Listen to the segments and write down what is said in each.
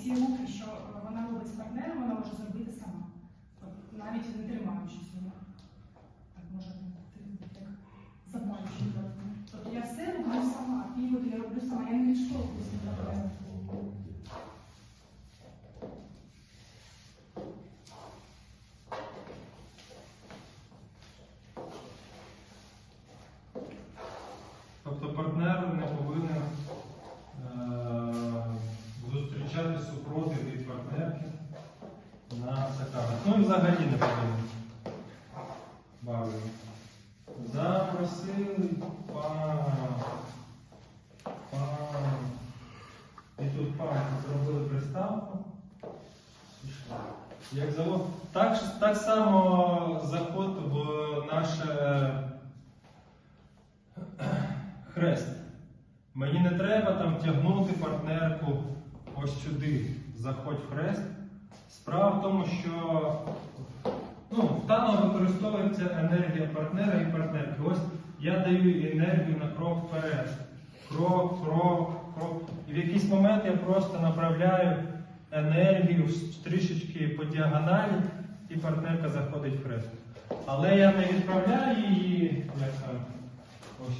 всі рухи, що е, вона робить з партнером, вона може зробити сама. Навіть не тримаючись його. Так може так запалюючи. Тобто я все роблю сама. Півоти я роблю сама, я не відштовхуюся від партнера. Тобто партнер не повинен зустрічати супротив від партнерки на саках. Ну і взагалі не повинен. Бавлю. Запросили пан. Пан. І тут пан зробили приставку. Пішла. Як завод. Так, так само заход в наше хрест. Мені не треба там тягнути партнерку заходь в хрест. Справа в тому, що ну, в танго використовується енергія партнера і партнерки. Ось я даю енергію на крок вперед. Крок, крок, крок. І в якийсь момент я просто направляю енергію трішечки по діагоналі, і партнерка заходить в хрест. Але я не відправляю її, як ось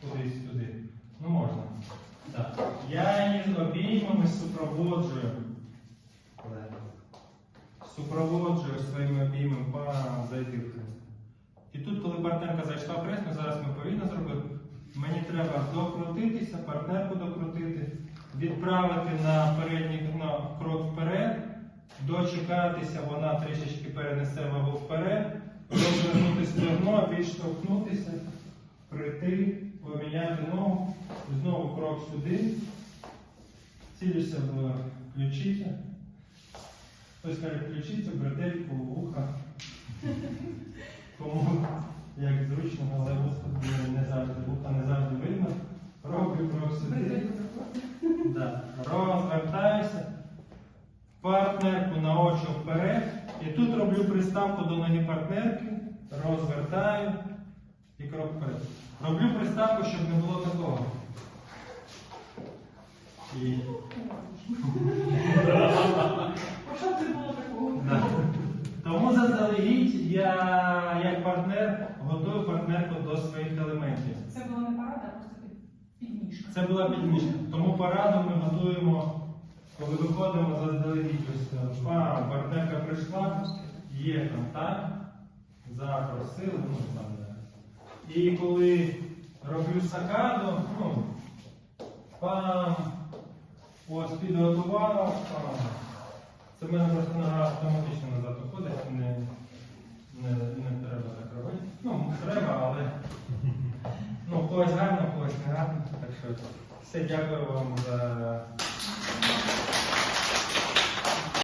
кудись туди. Ну можна. Так. Я обіймами супроводжую. Супроводжую своїми обіймами пам зайти в хрест. І тут, коли партнерка зайшла в хрест, ми зараз ми повільно зробили. Мені треба докрутитися, партнерку докрутити, відправити на передній на крок вперед, дочекатися, вона трішечки перенесе вагу вперед, розвернути стегно, відштовхнутися, прийти, поміняти ногу, знову крок сюди, цілюся в ключицю. Хтось каже ключицю, бретельку, вуха. Кому як зручно, але вуха не завжди, вуха не завжди видно. Роблю крок сюди. Да. Розвертаюся. Партнерку на очі вперед. І тут роблю приставку до ноги партнерки. Розвертаю і крок вперед. Роблю приставку, щоб не було такого. І... А що це було такого? Да. Тому заздалегідь я як партнер готую партнерку до своїх елементів. Це була не парада, а просто під- підніжка. Це була підміжка. Тому пораду ми готуємо, коли виходимо заздалегідь. Ось е, партнерка прийшла, є контакт, запросили, ну там. да. І коли роблю сакаду, ну, пам, ось підготувала. Це в мене просто нога автоматично назад уходить, не, не, не треба так робити. Ну, треба, але ну, когось гарно, когось не гарно. Так що все, дякую вам за